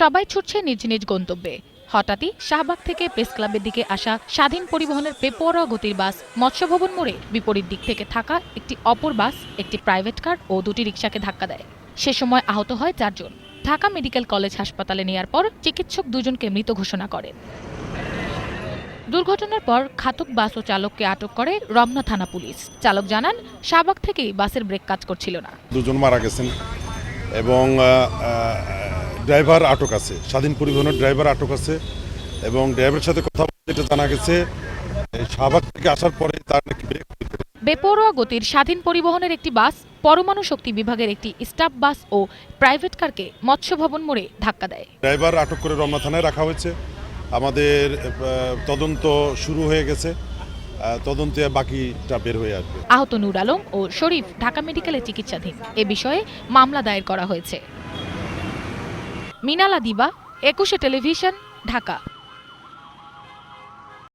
সবাই ছুটছে নিজ নিজ গন্তব্যে। হঠাৎই শাহবাগ থেকে প্রেস ক্লাবের দিকে আসা স্বাধীন পরিবহনের বেপরোয়া গতির বাস মৎস্যভবন মোড়ে বিপরীত দিক থেকে থাকা একটি অপর বাস, একটি প্রাইভেট কার ও দুটি রিকশাকে ধাক্কা দেয়। সে সময় আহত হয় চারজন। ঢাকা মেডিকেল কলেজ হাসপাতালে নেয়ার পর চিকিৎসক দুজনকে মৃত ঘোষণা করেন। দুর্ঘটনার পর খাতক বাস ও চালককে আটক করে রমনা থানা পুলিশ। চালক জানান, শাহবাগ থেকেই বাসের ব্রেক কাজ করছিল না। দুজন মারা গেছেন এবং ড্রাইভার আটক আছে। স্বাধীন পরিবহনের ড্রাইভার আটক আছে এবং ড্রাইভারের সাথে কথা বলতে যেটা জানা গেছে শাহবাগ থেকে আসার পরে তার নাকি ব্রেক বেপরোয়া গতির স্বাধীন পরিবহনের একটি বাস পরমাণু শক্তি বিভাগের একটি স্টাফ বাস ও প্রাইভেট কারকে মৎস্য ভবন মোড়ে ধাক্কা দেয়। ড্রাইভার আটক করে রমনা থানায় রাখা হয়েছে। আমাদের তদন্ত শুরু হয়ে গেছে। তদন্তে বাকিটা বের হয়ে আসবে। আহত নূর আলম ও শরীফ ঢাকা মেডিকেলে চিকিৎসাধীন। এ বিষয়ে মামলা দায়ের করা হয়েছে। মিনালা দিবা একুশে টেলিভিশন ঢাকা।